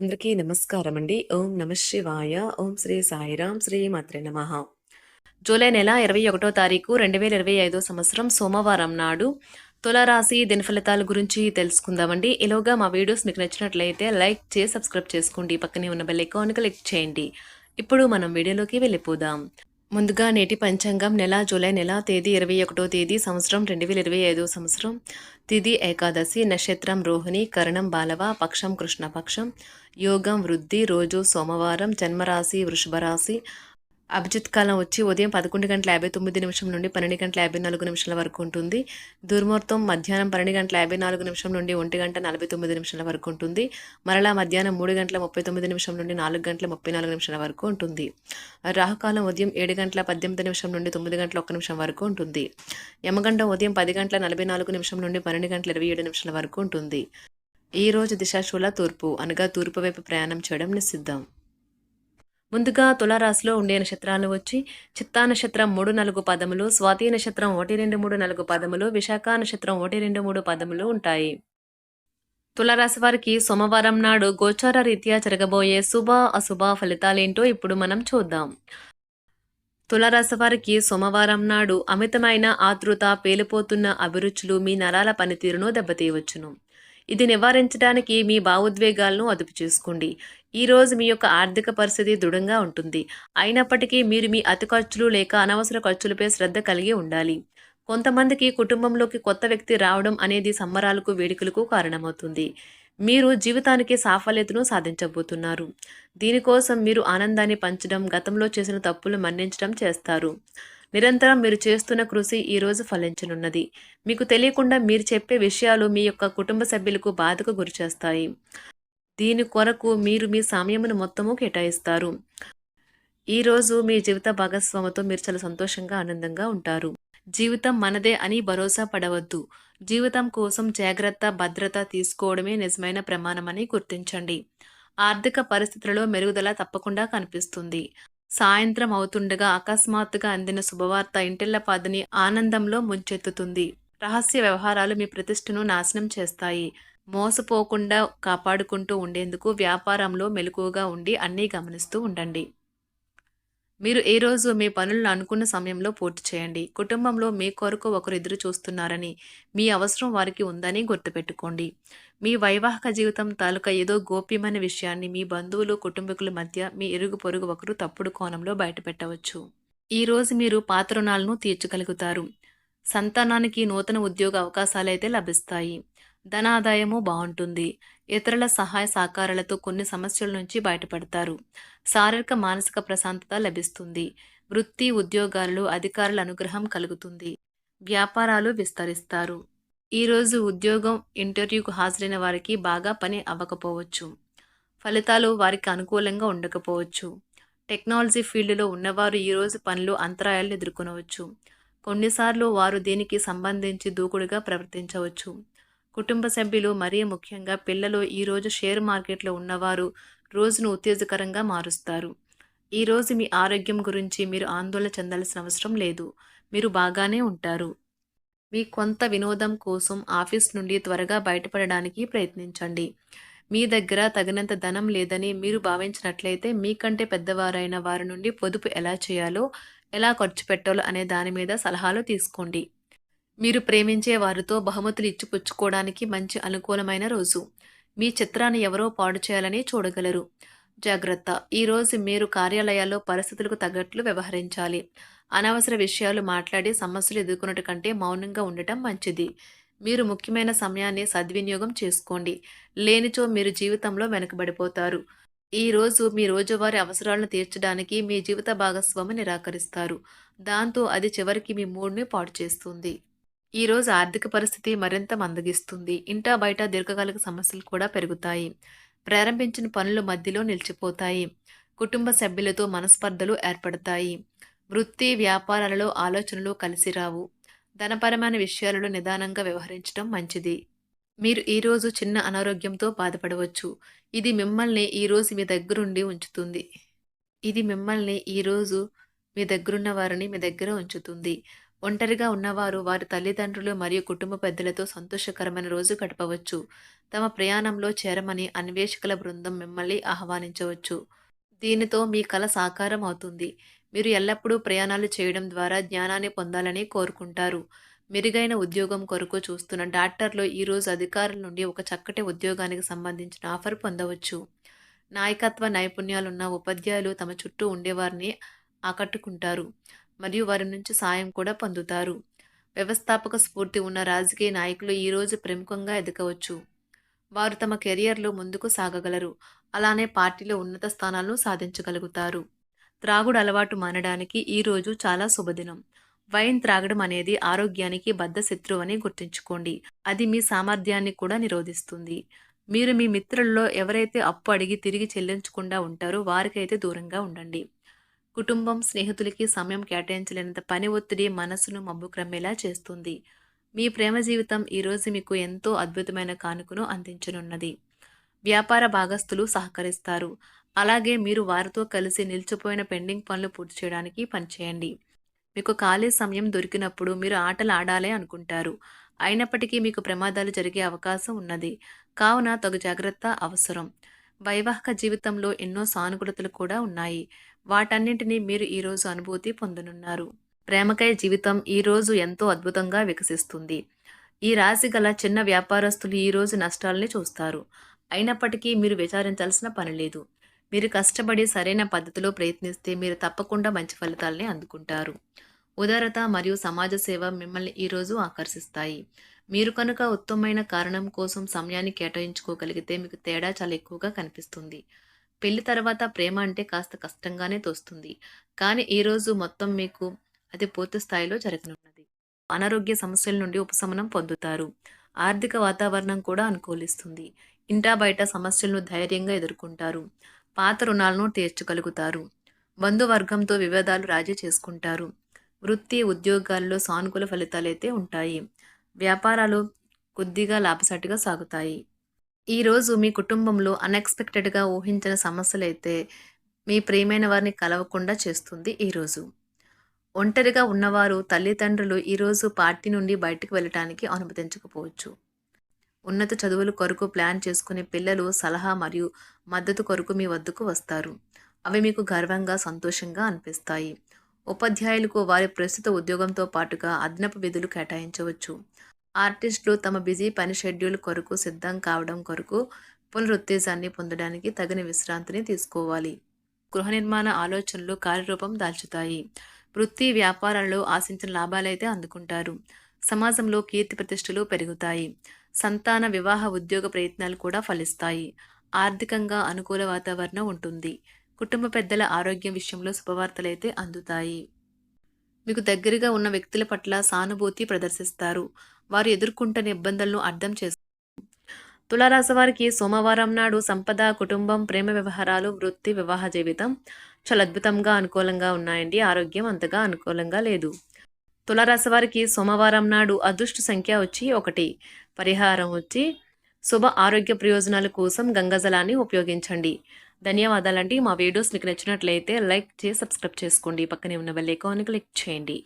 అందరికీ నమస్కారం అండి ఓం నమ శివాయ. ఓం శ్రీ సాయిరాం శ్రీ మాత్రే నమ. జూలై నెల ఇరవై ఒకటో తారీఖు రెండు వేల ఇరవై ఐదో సంవత్సరం సోమవారం నాడు తులారాశి దినఫలితాల గురించి తెలుసుకుందామండి. ఇలాగా మా వీడియోస్ మీకు నచ్చినట్లయితే లైక్ చేసి సబ్స్క్రైబ్ చేసుకోండి. పక్కనే ఉన్న బెల్ ఐకాన్ క్లిక్ చేయండి. ఇప్పుడు మనం వీడియోలోకి వెళ్ళిపోదాం. ముందుగా నేటి పంచాంగం నెల జూలై నెల తేదీ ఇరవై ఒకటో తేదీ సంవత్సరం రెండు వేల ఇరవై ఐదో సంవత్సరం. తిది ఏకాదశి నక్షత్రం రోహిణి కరణం బాలవ పక్షం కృష్ణపక్షం యోగం వృద్ధి రోజు సోమవారం జన్మరాశి వృషభరాశి అభిజిత్ కాలం వచ్చి ఉదయం పదకొండు గంటల యాభై తొమ్మిది నిమిషం నుండి పన్నెండు గంటల యాభై నాలుగు నిమిషాల వరకు ఉంటుంది. దుర్ముహూర్తం మధ్యాహ్నం పన్నెండు గంటల యాభై నాలుగు నిమిషం నుండి ఒంటి గంట నలభై తొమ్మిది నిమిషాల వరకు ఉంటుంది. మరలా మధ్యాహ్నం మూడు గంటల ముప్పై తొమ్మిది నిమిషం నుండి నాలుగు గంటల ముప్పై నాలుగు నిమిషాల వరకు ఉంటుంది. రాహుకాలం ఉదయం ఏడు గంటల పద్దెనిమిది నిమిషం నుండి తొమ్మిది గంటల ఒక్క నిమిషం వరకు ఉంటుంది. యమగండం ఉదయం పది గంటల నలభై నాలుగు నిమిషం నుండి పన్నెండు గంటల ఇరవై ఏడు నిమిషాల వరకు ఉంటుంది. ఈ రోజు దిశాశూల తూర్పు అనగా తూర్పు వైపు ప్రయాణం చేయడం నిషిద్ధం. ముందుగా తులారాశిలో ఉండే నక్షత్రాలు వచ్చి చిత్తా నక్షత్రం మూడు నాలుగు పదములు స్వాతి నక్షత్రం ఒకటి రెండు మూడు నాలుగు పదములు విశాఖ నక్షత్రం ఒకటి రెండు మూడు పదములు ఉంటాయి. తులారాశి వారికి సోమవారం నాడు గోచార రీత్యా జరగబోయే శుభ అశుభ ఫలితాలేంటో ఇప్పుడు మనం చూద్దాం. తులారాశి వారికి సోమవారం నాడు అమితమైన ఆతృత పేలిపోతున్న అభిరుచులు మీ నరాల పనితీరును దెబ్బతీయవచ్చును. ఇది నివారించడానికి మీ భావోద్వేగాలను అదుపు చేసుకోండి. ఈ రోజు మీ యొక్క ఆర్థిక పరిస్థితి దృఢంగా ఉంటుంది. అయినప్పటికీ మీరు మీ అతి ఖర్చులు లేక అనవసర ఖర్చులపై శ్రద్ధ కలిగి ఉండాలి. కొంతమందికి కుటుంబంలోకి కొత్త వ్యక్తి రావడం అనేది సంబరాలకు వేడుకలకు కారణమవుతుంది. మీరు జీవితానికి సాఫల్యతను సాధించబోతున్నారు. దీనికోసం మీరు ఆనందాన్ని పంచడం గతంలో చేసిన తప్పులు మన్నించడం చేస్తారు. నిరంతరం మీరు చేస్తున్న కృషి ఈరోజు ఫలించనున్నది. మీకు తెలియకుండా మీరు చెప్పే విషయాలు మీ యొక్క కుటుంబ సభ్యులకు బాధకు గురిచేస్తాయి దీని కొరకు మీరు మీ సమయమును మొత్తము కేటాయిస్తారు. ఈరోజు మీ జీవిత భాగస్వామితో మీరు చాలా సంతోషంగా ఆనందంగా ఉంటారు. జీవితం మనదే అని భరోసా పడవద్దు. జీవితం కోసం జాగ్రత్త భద్రత తీసుకోవడమే నిజమైన ప్రమాణమని గుర్తించండి. ఆర్థిక పరిస్థితులలో మెరుగుదల తప్పకుండా కనిపిస్తుంది. సాయంత్రం అవుతుండగా అకస్మాత్తుగా అందిన శుభవార్త ఇంటిల్లపాదని ఆనందంలో ముంచెత్తుతుంది. రహస్య వ్యవహారాలు మీ ప్రతిష్టను నాశనం చేస్తాయి. మోసపోకుండా కాపాడుకుంటూ ఉండేందుకు వ్యాపారంలో మెలకువగా ఉండి అన్నీ గమనిస్తూ ఉండండి. మీరు ఏ రోజు మీ పనులను అనుకున్న సమయంలో పూర్తి చేయండి. కుటుంబంలో మీ కొరకు ఒకరు ఎదురు చూస్తున్నారని మీ అవసరం వారికి ఉందని గుర్తుపెట్టుకోండి. మీ వైవాహిక జీవితం తాలూకా ఏదో గోప్యమైన విషయాన్ని మీ బంధువులు కుటుంబీకుల మధ్య మీ ఇరుగు పొరుగు ఒకరు తప్పుడు కోణంలో బయటపెట్టవచ్చు. ఈరోజు మీరు పాత రుణాలను తీర్చగలుగుతారు. సంతానానికి నూతన ఉద్యోగ అవకాశాలైతే లభిస్తాయి. ధనాదాయము బాగుంటుంది. ఇతరుల సహాయ సహకారాలతో కొన్ని సమస్యల నుంచి బయటపడతారు. శారీరక మానసిక ప్రశాంతత లభిస్తుంది. వృత్తి ఉద్యోగాలలో అధికారుల అనుగ్రహం కలుగుతుంది. వ్యాపారాలు విస్తరిస్తారు. ఈరోజు ఉద్యోగం ఇంటర్వ్యూకు హాజరైన వారికి బాగా పని అవ్వకపోవచ్చు. ఫలితాలు వారికి అనుకూలంగా ఉండకపోవచ్చు. టెక్నాలజీ ఫీల్డ్లో ఉన్నవారు ఈరోజు పనులు అంతరాయాలను ఎదుర్కొనవచ్చు. కొన్నిసార్లు వారు దీనికి సంబంధించి దూకుడుగా ప్రవర్తించవచ్చు. కుటుంబ సభ్యులు మరీ ముఖ్యంగా పిల్లలు ఈరోజు షేర్ మార్కెట్లో ఉన్నవారు రోజును ఉత్తేజకరంగా మారుస్తారు. ఈరోజు మీ ఆరోగ్యం గురించి మీరు ఆందోళన చెందాల్సిన అవసరం లేదు. మీరు బాగానే ఉంటారు. మీ కొంత వినోదం కోసం ఆఫీస్ నుండి త్వరగా బయటపడడానికి ప్రయత్నించండి. మీ దగ్గర తగినంత ధనం లేదని మీరు భావించినట్లయితే మీకంటే పెద్దవారైన వారి నుండి పొదుపు ఎలా చేయాలో ఎలా ఖర్చు పెట్టాలో అనే దాని మీద సలహాలు తీసుకోండి. మీరు ప్రేమించే వారితో బహుమతులు ఇచ్చిపుచ్చుకోవడానికి మంచి అనుకూలమైన రోజు. మీ చిత్రాన్ని ఎవరో పాడు చేయాలని చూడగలరు. జాగ్రత్త. ఈరోజు మీరు కార్యాలయాల్లో పరిస్థితులకు తగ్గట్లు వ్యవహరించాలి. అనవసర విషయాలు మాట్లాడి సమస్యలు ఎదుర్కొన్నట్టు కంటే మౌనంగా ఉండటం మంచిది. మీరు ముఖ్యమైన సమయాన్ని సద్వినియోగం చేసుకోండి. లేనిచో మీరు జీవితంలో వెనుకబడిపోతారు. ఈ రోజు మీ రోజువారీ అవసరాలను తీర్చడానికి మీ జీవిత భాగస్వామి నిరాకరిస్తారు. దాంతో అది చివరికి మీ మూడ్ని పాడు చేస్తుంది. ఈరోజు ఆర్థిక పరిస్థితి మరింత మందగిస్తుంది. ఇంటా బయట దీర్ఘకాలిక సమస్యలు కూడా పెరుగుతాయి. ప్రారంభించిన పనులు మధ్యలో నిలిచిపోతాయి. కుటుంబ సభ్యులతో మనస్పర్ధలు ఏర్పడతాయి. వృత్తి వ్యాపారాలలో ఆలోచనలు కలిసి రావు. ధనపరమైన విషయాలలో నిదానంగా వ్యవహరించడం మంచిది. మీరు ఈరోజు చిన్న అనారోగ్యంతో బాధపడవచ్చు. ఇది మిమ్మల్ని ఈరోజు మీ దగ్గరుండి ఉంచుతుంది. ఇది మిమ్మల్ని ఈరోజు మీ దగ్గరున్న వారిని మీ దగ్గర ఉంచుతుంది. ఒంటరిగా ఉన్నవారు వారి తల్లిదండ్రులు మరియు కుటుంబ పెద్దలతో సంతోషకరమైన రోజు గడపవచ్చు. తమ ప్రయాణంలో చేరమని అన్వేషకుల బృందం మిమ్మల్ని ఆహ్వానించవచ్చు. దీనితో మీ కల సాకారం అవుతుంది. మీరు ఎల్లప్పుడూ ప్రయాణాలు చేయడం ద్వారా జ్ఞానాన్ని పొందాలని కోరుకుంటారు. మెరుగైన ఉద్యోగం కొరకు చూస్తున్న డాక్టర్లు ఈరోజు అధికారుల నుండి ఒక చక్కటి ఉద్యోగానికి సంబంధించిన ఆఫర్ పొందవచ్చు. నాయకత్వ నైపుణ్యాలున్న ఉపాధ్యాయులు తమ చుట్టూ ఉండేవారిని ఆకట్టుకుంటారు. మరియు వారి నుంచి సాయం కూడా పొందుతారు. వ్యవస్థాపక స్ఫూర్తి ఉన్న రాజకీయ నాయకులు ఈరోజు ప్రముఖంగా ఎదగవచ్చు. వారు తమ కెరియర్లో ముందుకు సాగగలరు. అలానే పార్టీలో ఉన్నత స్థానాలను సాధించగలుగుతారు. త్రాగుడు అలవాటు మానడానికి ఈ రోజు చాలా శుభదినం. వైన్ త్రాగడం అనేది ఆరోగ్యానికి బద్ధ శత్రువు అని గుర్తుంచుకోండి. అది మీ సామర్థ్యాన్ని కూడా నిరోధిస్తుంది. మీరు మీ మిత్రుల్లో ఎవరైతే అప్పు అడిగి తిరిగి చెల్లించకుండా ఉంటారో వారికైతే దూరంగా ఉండండి. కుటుంబం స్నేహితులకి సమయం కేటాయించలేనంత పని ఒత్తిడి మనసును మబ్బుక్రమ్మేలా చేస్తుంది. మీ ప్రేమ జీవితం ఈరోజు మీకు ఎంతో అద్భుతమైన కానుకను అందించనున్నది. వ్యాపార భాగస్తులు సహకరిస్తారు. అలాగే మీరు వారితో కలిసి నిలిచిపోయిన పెండింగ్ పనులు పూర్తి చేయడానికి పనిచేయండి. మీకు ఖాళీ సమయం దొరికినప్పుడు మీరు ఆటలు ఆడాలి అనుకుంటారు. అయినప్పటికీ మీకు ప్రమాదాలు జరిగే అవకాశం ఉన్నది. కావున తగు జాగ్రత్త అవసరం. వైవాహిక జీవితంలో ఎన్నో సానుకూలతలు కూడా ఉన్నాయి. వాటన్నింటినీ మీరు ఈరోజు అనుభూతి పొందనున్నారు. ప్రేమకై జీవితం ఈరోజు ఎంతో అద్భుతంగా వికసిస్తుంది. ఈ రాశి గల చిన్న వ్యాపారస్తులు ఈరోజు నష్టాలని చూస్తారు. అయినప్పటికీ మీరు విచారించాల్సిన పని లేదు. మీరు కష్టపడి సరైన పద్ధతిలో ప్రయత్నిస్తే మీరు తప్పకుండా మంచి ఫలితాలని అందుకుంటారు. ఉదారత మరియు సమాజ సేవ మిమ్మల్ని ఈరోజు ఆకర్షిస్తాయి. మీరు కనుక ఉత్తమమైన కారణం కోసం సమయాన్ని కేటాయించుకోగలిగితే మీకు తేడా చాలా ఎక్కువగా కనిపిస్తుంది. పెళ్ళి తర్వాత ప్రేమ అంటే కాస్త కష్టంగానే తోస్తుంది. కానీ ఈరోజు మొత్తం మీకు అది పూర్తి స్థాయిలో జరగనున్నది. అనారోగ్య సమస్యల నుండి ఉపశమనం పొందుతారు. ఆర్థిక వాతావరణం కూడా అనుకూలిస్తుంది. ఇంటా బయట సమస్యలను ధైర్యంగా ఎదుర్కొంటారు. పాత రుణాలను తీర్చగలుగుతారు. బంధువర్గంతో వివాదాలు రాజీ చేసుకుంటారు. వృత్తి ఉద్యోగాల్లో సానుకూల ఫలితాలైతే ఉంటాయి. వ్యాపారాలు కొద్దిగా లాభసాటిగా సాగుతాయి. ఈరోజు మీ కుటుంబంలో అన్ఎక్స్పెక్టెడ్గా ఊహించిన సమస్యలైతే మీ ప్రియమైన వారిని కలవకుండా చేస్తుంది ఈరోజు ఒంటరిగా ఉన్నవారు తల్లిదండ్రులు ఈరోజు పార్టీ నుండి బయటకు వెళ్ళటానికి అనుమతించకపోవచ్చు. ఉన్నత చదువుల కొరకు ప్లాన్ చేసుకునే పిల్లలు సలహా మరియు మద్దతు కొరకు మీ వద్దకు వస్తారు. అవి మీకు గర్వంగా సంతోషంగా అనిపిస్తాయి. ఉపాధ్యాయులకు వారి ప్రస్తుత ఉద్యోగంతో పాటుగా అదనపు విధులు కేటాయించవచ్చు. ఆర్టిస్టులు తమ బిజీ పని షెడ్యూల్ కొరకు సిద్ధం కావడం కొరకు పునరుత్తేజాన్ని పొందడానికి తగిన విశ్రాంతిని తీసుకోవాలి. గృహ నిర్మాణ ఆలోచనలు కార్యరూపం దాల్చుతాయి. వృత్తి వ్యాపారాల్లో ఆశించిన లాభాలైతే అందుకుంటారు. సమాజంలో కీర్తి ప్రతిష్టలు పెరుగుతాయి. సంతాన వివాహ ఉద్యోగ ప్రయత్నాలు కూడా ఫలిస్తాయి. ఆర్థికంగా అనుకూల వాతావరణం ఉంటుంది. కుటుంబ పెద్దల ఆరోగ్యం విషయంలో శుభవార్తలైతే అందుతాయి. మీకు దగ్గరగా ఉన్న వ్యక్తుల పట్ల సానుభూతి ప్రదర్శిస్తారు. వారు ఎదుర్కొంటున్న ఇబ్బందులను అర్థం చేసుకుంటారు తులారాశి వారికి సోమవారం నాడు సంపద కుటుంబం ప్రేమ వ్యవహారాలు వృత్తి వివాహ జీవితం చాలా అద్భుతంగా అనుకూలంగా ఉన్నాయండి. ఆరోగ్యం అంతగా అనుకూలంగా లేదు. తులారాశి వారికి సోమవారం నాడు అదృష్ట సంఖ్య వచ్చి ఒకటి. పరిహారం వచ్చి శుభ ఆరోగ్య ప్రయోజనాల కోసం గంగజలాన్ని ఉపయోగించండి. ధన్యవాదాలండి. మా వీడియోస్ మీకు నచ్చినట్లయితే లైక్ చేసి సబ్స్క్రైబ్ చేసుకోండి. పక్కనే ఉన్న బెల్ ఐకాన్ క్లిక్ చేయండి.